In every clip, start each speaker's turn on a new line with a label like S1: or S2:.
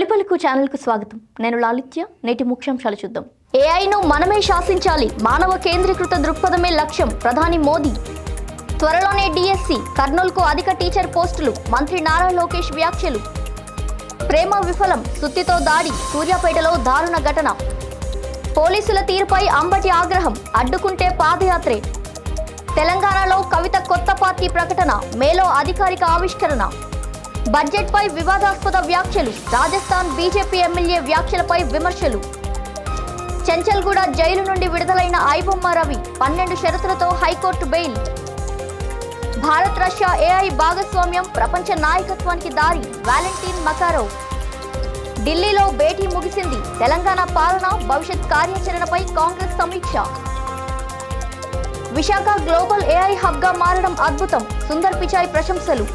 S1: తొలిపలుకు ఛానల్కు స్వాగతం. నేను లాలిత్య నేటి ముఖ్యాంశాలు చూద్దాం. ఏఐను మనమే శాసించాలి. మానవ కేంద్రీకృత దృక్పథమే లక్ష్యం ప్రధాని మోదీ. త్వరలోనే డిఎస్సి కర్నూలుకు అధిక టీచర్ పోస్టులు మంత్రి నారా లోకేష్ వ్యాఖ్యలు. ప్రేమ విఫలం సుత్తితో దాడి సూర్యాపేటలో దారుణ ఘటన. పోలీసుల తీరుపై అంబటి ఆగ్రహం అడ్డుకుంటే పాదయాత్రే. తెలంగాణలో కవిత కొత్త పార్టీ ప్రకటన మేలో అధికారిక ఆవిష్కరణ. బడ్జెట్పై వివాదాస్పద వ్యాఖ్యలు. రాజస్థాన్ బీజేపీ ఎమ్మెల్యే వ్యాఖ్యలపై విమర్శలు. చెంచల్గూడ జైలు నుండి విడుదలైన ఐబొమ్మ రవి పన్నెండు షరతులతో high court bail. Bharat Russia AI భాగస్వామ్యం ప్రపంచ నాయకత్వానికి దారి వాలంటీన్ మకారోవ్ ఢిల్లీలో భేటీ ముగిసింది. తెలంగాణ పాలన భవిష్యత్ కార్యాచరణపై కాంగ్రెస్ సమీక్ష. విశాఖ గ్లోబల్ ఏఐ హబ్గా మారడం అద్భుతం. సుందర్ పిచాయ్ ప్రశంసలు.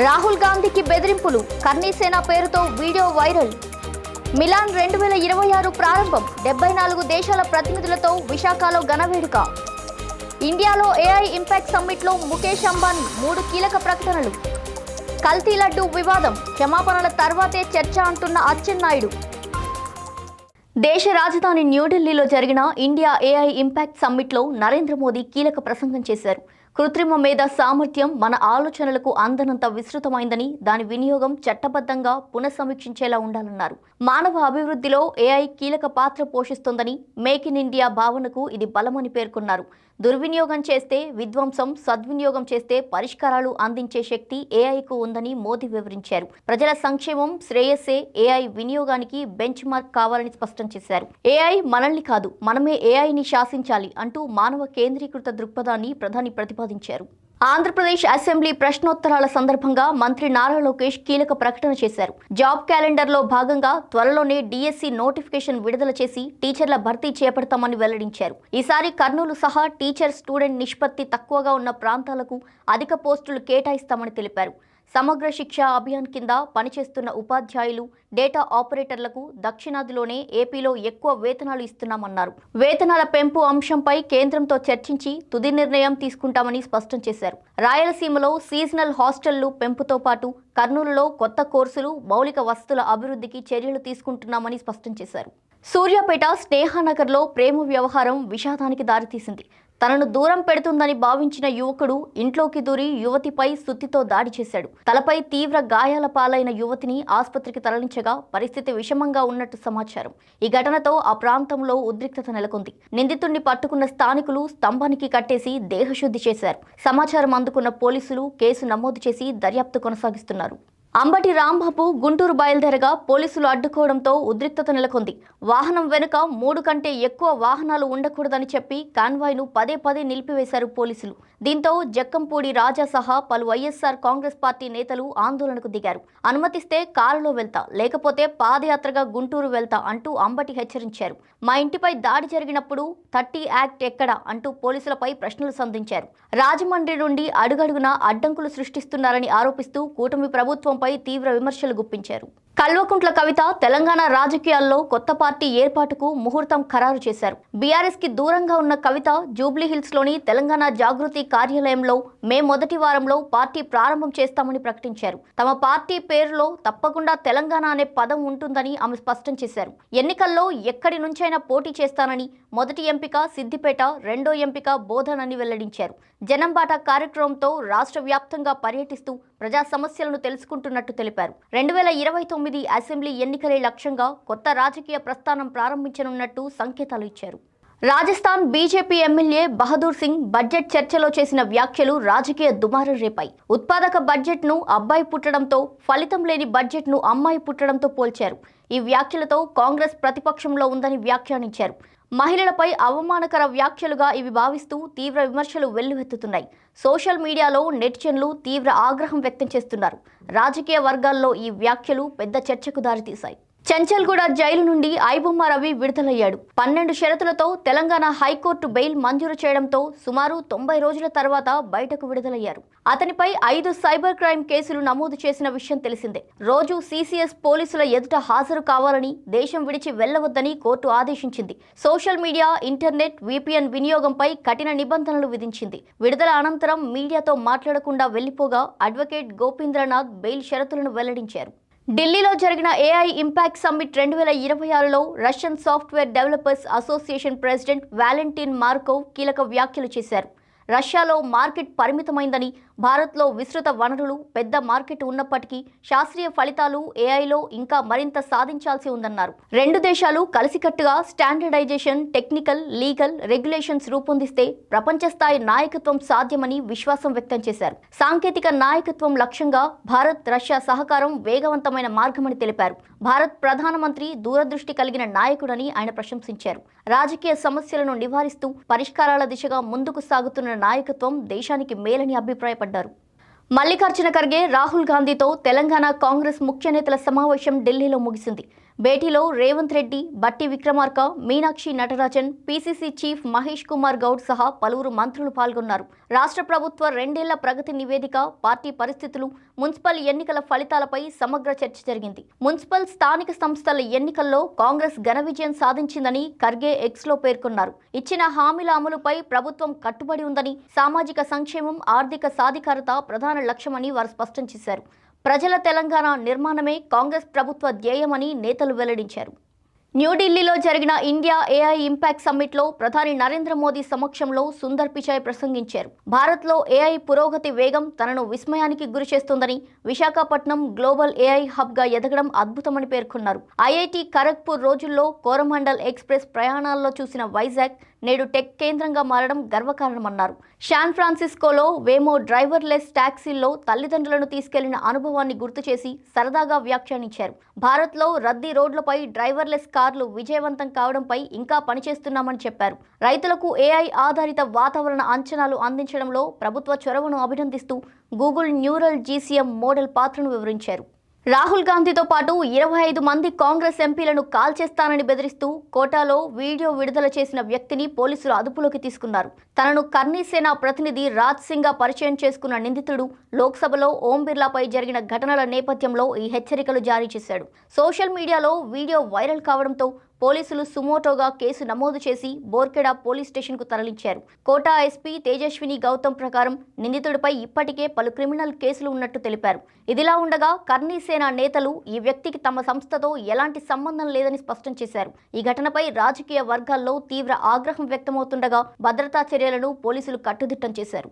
S1: రాహుల్ గాంధీకి బెదిరింపులు. కర్ణీసేన పేరుతో వీడియో వైరల్. మిలాన్ రెండు వేల ఇరవై ఆరు ప్రారంభం. డెబ్బై నాలుగు దేశాల ప్రతినిధులతో విశాఖలో ఘన వేడుక. ఇండియాలో ఏఐ ఇంపాక్ట్ సమ్మిట్లో ముఖేష్ అంబానీ మూడు కీలక ప్రకటనలు. కల్తీ లడ్డు వివాదం. క్షమాపణల తర్వాతే చర్చ అంటున్న అచ్చెన్నాయుడు దేశ రాజధాని న్యూఢిల్లీలో జరిగిన ఇండియా ఏఐ ఇంపాక్ట్ సమ్మిట్లో నరేంద్ర మోదీ కీలక ప్రసంగం చేశారు. కృత్రిమ మేధ సామర్థ్యం మన ఆలోచనలకు అందనంత విస్తృతమైందని దాని వినియోగం చట్టబద్ధంగా పునఃసమీక్షించేలా ఉండాలన్నారు. మానవ అభివృద్ధిలో ఏఐ కీలక పాత్ర పోషిస్తోందని మేక్ ఇన్ ఇండియా భావనకు ఇది బలమని పేర్కొన్నారు. దుర్వినియోగం చేస్తే విధ్వంసం సద్వినియోగం చేస్తే పరిష్కారాలు అందించే శక్తి ఏఐకు ఉందని మోదీ వివరించారు. ప్రజల సంక్షేమం శ్రేయస్సే ఏఐ వినియోగానికి బెంచ్ మార్క్ కావాలని స్పష్టం చేశారు. ఏఐ మనల్ని కాదు మనమే ఏఐని శాసించాలి అంటూ మానవ కేంద్రీకృత దృక్పథాన్ని ప్రధాని ప్రతిపాదించారు. ఆంధ్రప్రదేశ్ అసెంబ్లీ ప్రశ్నోత్తరాల సందర్భంగా మంత్రి నారా లోకేష్ కీలక ప్రకటన చేశారు. జాబ్ క్యాలెండర్లో భాగంగా త్వరలోనే డిఎస్సి నోటిఫికేషన్ విడుదల చేసి టీచర్ల భర్తీ చేపడతామని వెల్లడించారు. ఈసారి కర్నూలు సహా టీచర్ స్టూడెంట్ నిష్పత్తి తక్కువగా ఉన్న ప్రాంతాలకు అధిక పోస్టులు కేటాయిస్తామని తెలిపారు. సమగ్ర శిక్ష అభియాన్ కింద పనిచేస్తున్న ఉపాధ్యాయులు డేటా ఆపరేటర్లకు దక్షిణాదిలోనే ఏపీలో ఎక్కువ వేతనాలు ఇస్తున్నామన్నారు. వేతనాల పెంపు అంశంపై కేంద్రంతో చర్చించి తుది నిర్ణయం తీసుకుంటామని స్పష్టం చేశారు. రాయలసీమలో సీజనల్ హాస్టళ్ళు పెంపుతో పాటు కర్నూలులో కొత్త కోర్సులు మౌలిక వసతుల అభివృద్ధికి చర్యలు తీసుకుంటున్నామని స్పష్టం చేశారు. సూర్యాపేట స్నేహానగర్లో ప్రేమ వ్యవహారం విషాదానికి దారితీసింది. తనను దూరం పెడుతుందని భావించిన యువకుడు ఇంట్లోకి దూరి యువతిపై సుత్తితో దాడి చేశాడు. తలపై తీవ్ర గాయాల పాలైన యువతిని ఆసుపత్రికి తరలించగా పరిస్థితి విషమంగా ఉన్నట్టు సమాచారం. ఈ ఘటనతో ఆ ప్రాంతంలో ఉద్రిక్తత నెలకొంది. నిందితుడిని పట్టుకున్న స్థానికులు స్తంభానికి కట్టేసి దేహశుద్ధి చేశారు. సమాచారం అందుకున్న పోలీసులు కేసు నమోదు చేసి దర్యాప్తు కొనసాగిస్తున్నారు. అంబటి రాంబాబు గుంటూరు బయలుదేరగా పోలీసులు అడ్డుకోవడంతో ఉద్రిక్తత నెలకొంది. వాహనం వెనుక మూడు కంటే ఎక్కువ వాహనాలు ఉండకూడదని చెప్పి కాన్వాయ్ను పదే పదే నిలిపివేశారు పోలీసులు. దీంతో జక్కంపూడి రాజా సహా పలు వైఎస్ఆర్ కాంగ్రెస్ పార్టీ నేతలు ఆందోళనకు దిగారు. అనుమతిస్తే కారులో వెళ్తా లేకపోతే పాదయాత్రగా గుంటూరు వెళ్తా అంటూ అంబటి హెచ్చరించారు. మా ఇంటిపై దాడి జరిగినప్పుడు థర్టీ యాక్ట్ ఎక్కడ అంటూ పోలీసులపై ప్రశ్నలు సంధించారు. రాజమండ్రి నుండి అడుగడుగునా అడ్డంకులు సృష్టిస్తున్నారని ఆరోపిస్తూ కూటమి ప్రభుత్వం ప్రభుత్వంపై తీవ్ర విమర్శలు గుప్పించారు. కల్వకుంట్ల కవిత తెలంగాణ రాజకీయాల్లో కొత్త పార్టీ ఏర్పాటుకు ముహూర్తం ఖరారు చేశారు. బీఆర్ఎస్కి దూరంగా ఉన్న కవిత జూబ్లీహిల్స్లోని తెలంగాణ జాగృతి కార్యాలయంలో మే మొదటి వారంలో పార్టీ ప్రారంభం చేస్తామని ప్రకటించారు. తమ పార్టీ పేరులో తప్పకుండా తెలంగాణ అనే పదం ఉంటుందని ఆమె స్పష్టం చేశారు. ఎన్నికల్లో ఎక్కడి నుంచైనా పోటీ చేస్తానని మొదటి ఎంపిక సిద్దిపేట రెండో ఎంపిక బోధనని అని వెల్లడించారు. జనంబాట కార్యక్రమంతో రాష్ట్ర వ్యాప్తంగా పర్యటిస్తూ ప్రజా సమస్యలను తెలుసుకుంటున్నట్టు తెలిపారు. రెండు వేల ఇరవై తొమ్మిది అసెంబ్లీ ఎన్నికలే లక్ష్యంగా కొత్త రాజకీయ ప్రస్థానం ప్రారంభించనున్నట్టు సంకేతాలు ఇచ్చారు. Rajasthan BJP MLA Bahadur Singh budget చర్చలో చేసిన వ్యాఖ్యలు రాజకీయ దుమారం రేపాయి. ఉత్పాదక బడ్జెట్ను అబ్బాయి పుట్టడంతో ఫలితం లేని బడ్జెట్ను అమ్మాయి పుట్టడంతో పోల్చారు. ఈ వ్యాఖ్యలతో కాంగ్రెస్ ప్రతిపక్షంలో ఉందని వ్యాఖ్యానించారు. మహిళలపై అవమానకర వ్యాఖ్యలుగా ఇవి భావిస్తూ తీవ్ర విమర్శలు వెల్లువెత్తుతున్నాయి. సోషల్ మీడియాలో నెటిజన్లు తీవ్ర ఆగ్రహం వ్యక్తం చేస్తున్నారు. రాజకీయ వర్గాల్లో ఈ వ్యాఖ్యలు పెద్ద చర్చకు దారితీశాయి. చంచల్గూడ జైలు నుండి ఐబొమ్మ రవి విడుదలయ్యాడు. పన్నెండు షరతులతో తెలంగాణ హైకోర్టు బెయిల్ మంజూరు చేయడంతో సుమారు తొంభై రోజుల తర్వాత బయటకు విడుదలయ్యారు. అతనిపై ఐదు సైబర్ క్రైమ్ కేసులు నమోదు చేసిన విషయం తెలిసిందే. రోజు సీసీఎస్ పోలీసుల ఎదుట హాజరు కావాలని దేశం విడిచి వెళ్ళవద్దని కోర్టు ఆదేశించింది. సోషల్ మీడియా ఇంటర్నెట్ విపిఎన్ వినియోగంపై కఠిన నిబంధనలు విధించింది. విడుదల అనంతరం మీడియాతో మాట్లాడకుండా వెళ్ళిపోగా అడ్వకేట్ గోపీంద్రనాథ్ బెయిల్ షరతులను వెల్లడించారు. ఢిల్లీలో జరిగిన ఏఐ ఇంపాక్ట్ సమ్మిట్ రెండు వేల ఇరవై ఆరులో Russian software developers association president Valentin Markov కీలక వ్యాఖ్యలు చేశారు. రష్యాలో మార్కెట్ పరిమితమైందని భారత్లో విస్తృత వనరులు పెద్ద మార్కెట్ ఉన్నప్పటికీ శాస్త్రీయ ఫలితాలు ఏఐలో ఇంకా మరింత సాధించాల్సి ఉందన్నారు. రెండు దేశాలు కలిసికట్టుగా స్టాండర్డైజేషన్ టెక్నికల్ లీగల్ రెగ్యులేషన్స్ రూపొందిస్తే ప్రపంచ స్థాయి నాయకత్వం సాధ్యమని విశ్వాసం వ్యక్తం చేశారు. సాంకేతిక నాయకత్వం లక్ష్యంగా భారత్ రష్యా సహకారం వేగవంతమైన మార్గమని తెలిపారు. భారత్ ప్రధానమంత్రి దూరదృష్టి కలిగిన నాయకుడని ఆయన ప్రశంసించారు. రాజకీయ సమస్యలను నివారిస్తూ పరిష్కారాల దిశగా ముందుకు సాగుతున్న నాయకత్వం దేశానికి మేలని అభిప్రాయపడ్డారు మల్లికార్జున ఖర్గే రాహుల్ గాంధీతో తెలంగాణ కాంగ్రెస్ ముఖ్య నేతల సమావేశం ఢిల్లీలో ముగిసింది. భేటీలో రేవంత్ రెడ్డి బట్టి విక్రమార్క మీనాక్షి నటరాజన్ పీసీసీ చీఫ్ మహేష్ కుమార్ గౌడ్ సహా పలువురు మంత్రులు పాల్గొన్నారు. రాష్ట్ర ప్రభుత్వ రెండేళ్ళ ప్రగతి నివేదిక పార్టీ పరిస్థితులు మున్సిపల్ ఎన్నికల ఫలితాలపై సమగ్ర చర్చ జరిగింది. మున్సిపల్ స్థానిక సంస్థల ఎన్నికల్లో కాంగ్రెస్ ఘన విజయం సాధించిందని ఖర్గే ఎక్స్లో పేర్కొన్నారు. ఇచ్చిన హామీల అమలుపై ప్రభుత్వం కట్టుబడి ఉందని సామాజిక సంక్షేమం ఆర్థిక సాధికారత ప్రధాన లక్ష్యమని వారు స్పష్టం చేశారు. ప్రజల తెలంగాణ నిర్మాణమే కాంగ్రెస్ ప్రభుత్వ ధ్యేయమని నేతలు వెల్లడించారు. న్యూఢిల్లీలో జరిగిన ఇండియా ఏఐ ఇంపాక్ట్ సమ్మిట్లో ప్రధాని నరేంద్ర మోదీ సమక్షంలో సుందర్ పిచాయ్ ప్రసంగించారు. భారత్లో ఏఐ పురోగతి వేగం తనను విస్మయానికి గురి చేస్తుందని విశాఖపట్నం గ్లోబల్ ఏఐ హబ్గా ఎదగడం అద్భుతమని పేర్కొన్నారు. ఐఐటి ఖరగ్పూర్ రోజుల్లో కోరమండల్ ఎక్స్ప్రెస్ ప్రయాణాల్లో చూసిన వైజాగ్ నేడు టెక్ కేంద్రంగా మారడం గర్వకారణమన్నారు. శాన్ ఫ్రాన్సిస్కోలో వేమో డ్రైవర్లెస్ ట్యాక్సీల్లో తల్లిదండ్రులను తీసుకెళ్ళిన అనుభవాన్ని గుర్తు చేసి సరదాగా వ్యాఖ్యానించారు. భారత్లో రద్దీ రోడ్లపై డ్రైవర్లెస్ కార్లు విజయవంతం కావడంపై ఇంకా పనిచేస్తున్నామని చెప్పారు. రైతులకు ఏఐ ఆధారిత వాతావరణ అంచనాలు అందించడంలో ప్రభుత్వ చొరవను అభినందిస్తూ గూగుల్ న్యూరల్ జీసీఎం మోడల్ పాత్రను వివరించారు. రాహుల్ గాంధీతో పాటు ఇరవై ఐదు మంది కాంగ్రెస్ ఎంపీలను కాల్ చేస్తానని బెదిరిస్తూ కోటాలో వీడియో విడుదల చేసిన వ్యక్తిని పోలీసులు అదుపులోకి తీసుకున్నారు. తనను కర్ణీసేన ప్రతినిధి రాజ్ సింగ్గా పరిచయం చేసుకున్న నిందితుడు లోక్సభలో ఓం బిర్లాపై జరిగిన ఘటనల నేపథ్యంలో ఈ హెచ్చరికలు జారీ చేశాడు. సోషల్ మీడియాలో వీడియో వైరల్ కావడంతో పోలీసులు సుమోటోగా కేసు నమోదు చేసి బోర్కెడా పోలీస్ స్టేషన్కు తరలించారు. కోటా ఎస్పీ తేజస్విని గౌతమ్ ప్రకారం నిందితుడిపై ఇప్పటికే పలు క్రిమినల్ కేసులు ఉన్నట్టు తెలిపారు. ఇదిలా ఉండగా కర్నీ సేన నేతలు ఈ వ్యక్తికి తమ సంస్థతో ఎలాంటి సంబంధం లేదని స్పష్టం చేశారు. ఈ ఘటనపై రాజకీయ వర్గాల్లో తీవ్ర ఆగ్రహం వ్యక్తమవుతుండగా భద్రతా చర్యలను పోలీసులు కట్టుదిట్టం చేశారు.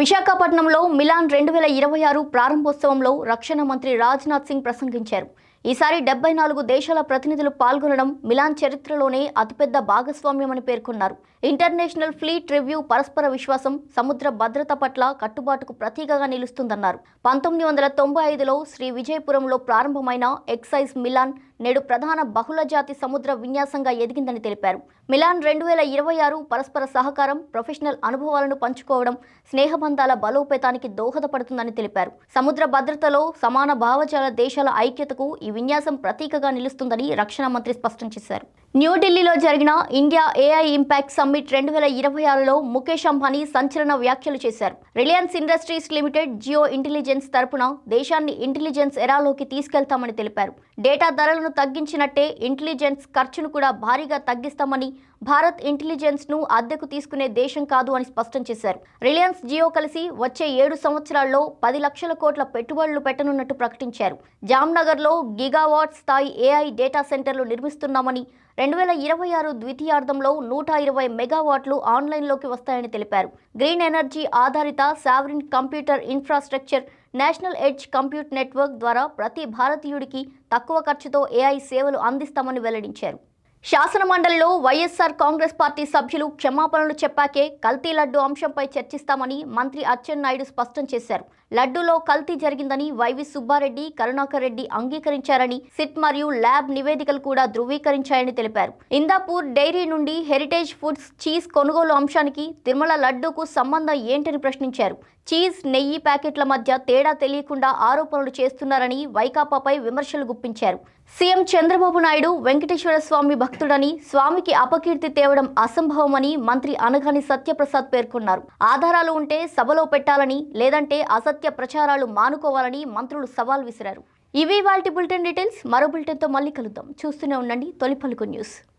S1: విశాఖపట్నంలో మిలాన్ రెండు వేల ఇరవై ఆరు ప్రారంభోత్సవంలో రక్షణ మంత్రి రాజ్నాథ్ సింగ్ ప్రసంగించారు. ఈసారి డెబ్బై నాలుగు దేశాల ప్రతినిధులు పాల్గొనడం మిలాన్ చరిత్రలోనే అతిపెద్ద భాగస్వామ్యమని పేర్కొన్నారు. ఇంటర్నేషనల్ ఫ్లీట్ రివ్యూ పరస్పర విశ్వాసం సముద్ర భద్రత పట్ల కట్టుబాటుకు ప్రతీకగా నిలుస్తుందన్నారు. పంతొమ్మిది వందల తొంభై ఐదులో శ్రీ విజయపురంలో ప్రారంభమైన ఎక్సైజ్ మిలాన్ నేడు ప్రధాన బహుళజాతి సముద్ర విన్యాసంగా ఎదిగిందని తెలిపారు. మిలాన్ రెండు వేల ఇరవై ఆరు పరస్పర సహకారం ప్రొఫెషనల్ అనుభవాలను పంచుకోవడం స్నేహబంధాల బలోపేతానికి దోహదపడుతుందని తెలిపారు. సముద్ర భద్రతలో సమాన భావజాల దేశాల ఐక్యతకు ఈ విన్యాసం ప్రతీకగా నిలుస్తుందని రక్షణ మంత్రి స్పష్టం చేశారు. న్యూఢిల్లీలో జరిగిన ఇండియా ఏఐ ఇంపాక్ట్ సమ్మిట్ రెండు వేల ఇరవై ఆరులో ముఖేష్ అంబానీ సంచలన వ్యాఖ్యలు చేశారు. Reliance industries limited Jio intelligence తరపున దేశాన్ని ఇంటెలిజెన్స్ ఎరాలోకి తీసుకెళ్తామని తెలిపారు. డేటా ధరలను తగ్గించినట్టే ఇంటెలిజెన్స్ ఖర్చును కూడా భారీగా తగ్గిస్తామని భారత్ ఇంటెలిజెన్స్ను అద్దెకు తీసుకునే దేశం కాదు అని స్పష్టం చేశారు. రిలయన్స్ జియో కలిసి వచ్చే ఏడు సంవత్సరాల్లో పది లక్షల కోట్ల పెట్టుబడులు పెట్టనున్నట్టు ప్రకటించారు. జామ్నగర్లో గిగావాట్ స్థాయి ఏఐ డేటా సెంటర్లు నిర్మిస్తున్నామని రెండు వేల ఇరవై ఆరు ద్వితీయార్థంలో నూట ఇరవై మెగావాట్లు ఆన్లైన్లోకి వస్తాయని తెలిపారు. గ్రీన్ ఎనర్జీ ఆధారిత sovereign computer infrastructure national edge compute network ద్వారా ప్రతి భారతీయుడికి తక్కువ ఖర్చుతో ఏఐ సేవలు అందిస్తామని వెల్లడించారు. శాసనమండలిలో వైఎస్ఆర్ కాంగ్రెస్ పార్టీ సభ్యులు క్షమాపణలు చెప్పాకే కల్తీ లడ్డు అంశంపై చర్చిస్తామని మంత్రి అచ్చెన్నాయుడు స్పష్టం చేశారు. లడ్డూలో కల్తీ జరిగిందని వైవి సుబ్బారెడ్డి కరుణాకర్ రెడ్డి అంగీకరించారని సిట్ మరియు ల్యాబ్ నివేదికలు కూడా ధృవీకరించాయని తెలిపారు. ఇందాపూర్ డైరీ నుండి హెరిటేజ్ ఫుడ్స్ చీజ్ కొనుగోలు అంశానికి తిరుమల లడ్డూకు సంబంధం ఏంటని ప్రశ్నించారు. చీజ్ నెయ్యి ప్యాకెట్ల మధ్య తేడా తెలియకుండా ఆరోపణలు చేస్తున్నారని వైకాపాపై విమర్శలు గుప్పించారు. సీఎం చంద్రబాబు నాయుడు వెంకటేశ్వర స్వామి భక్తుడని స్వామికి అపకీర్తి తేవడం అసంభవమని మంత్రి అనగాని సత్యప్రసాద్ పేర్కొన్నారు. ఆధారాలు ఉంటే సభలో పెట్టాలని లేదంటే అసత్య ప్రచారాలు మానుకోవాలని మంత్రులు సవాల్ విసిరారు. ఇవి వాటి బులెటిన్ డీటెయిల్స్. మరో బులెటిన్తో మళ్ళీ కలుద్దాం. చూస్తూనే ఉండండి. తొలి పలుకు న్యూస్.